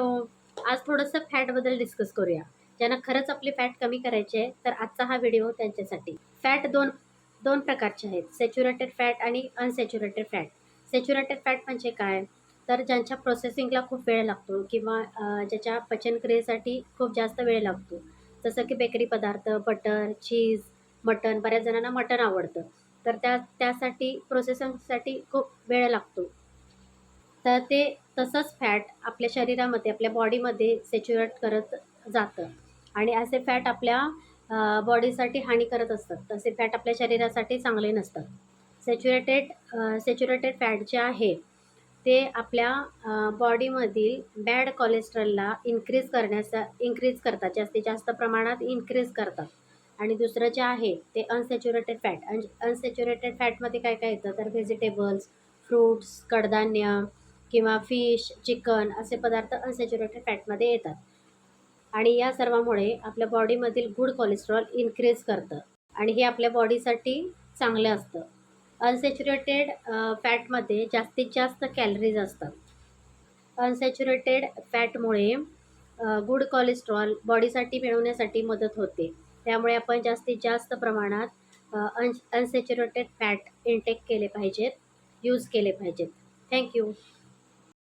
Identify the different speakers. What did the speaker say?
Speaker 1: Hello आज थोडंसं फॅटबद्दल discuss करूया. ज्यांना खरंच आपली फॅट कमी करायची आहे तर आजचा हा व्हिडिओ त्यांच्यासाठी. फॅट दोन दोन प्रकारचे आहेत. सॅच्युरेटेड फॅट आणि अनसॅच्युरेटेड फॅट. सॅच्युरेटेड फॅट म्हणजे काय? तर ज्यांच्या प्रोसेसिंगला खूप वेळ लागतो किंवा ज्याच्या पचनक्रियेसाठी खूप जास्त वेळ लागतो. जसं की बेकरी पदार्थ बटर चीज मटण. बऱ्याच जणांना मटण आवडतं. तर त्या त्यासाठी प्रोसेसिंगसाठी खूप वेळ लागतो. तर ते तसंच फॅट आपल्या शरीरामध्ये आपल्या बॉडीमध्ये सॅच्युरेट करत जातं. आणि असे फॅट आपल्या बॉडीसाठी हानी करत असतात. तसे फॅट आपल्या शरीरासाठी चांगले नसतात. सॅच्युरेटेड सॅच्युरेटेड फॅट जे आहे ते आपल्या बॉडीमधील बॅड कोलेस्ट्रॉलला इन्क्रीज करण्याचा इन्क्रीज करतात. जास्तीत जास्त प्रमाणात इन्क्रीज करतात. आणि दुसरं जे आहे ते अनसॅच्युरेटेड फॅट अन अनसॅच्युरेटेड फॅटमध्ये काय काय येतं? तर व्हेजिटेबल्स फ्रूट्स कडधान्य किंवा फिश चिकन असे पदार्थ अनसॅच्युरेटेड फॅटमध्ये येतात. आणि या सर्वामुळे आपल्या बॉडीमधील गुड कोलेस्ट्रॉल इन्क्रीज करतं. आणि हे आपल्या बॉडीसाठी चांगलं असतं. अनसॅच्युरेटेड फॅटमध्ये जास्तीत जास्त कॅलरीज असतात. अनसॅच्युरेटेड फॅटमुळे गुड कोलेस्ट्रॉल बॉडीसाठी मिळवण्यासाठी मदत होते. त्यामुळे आपण जास्तीत जास्त प्रमाणात अन अनसॅच्युरेटेड फॅट इंटेक केले पाहिजेत यूज केले पाहिजेत. थँक्यू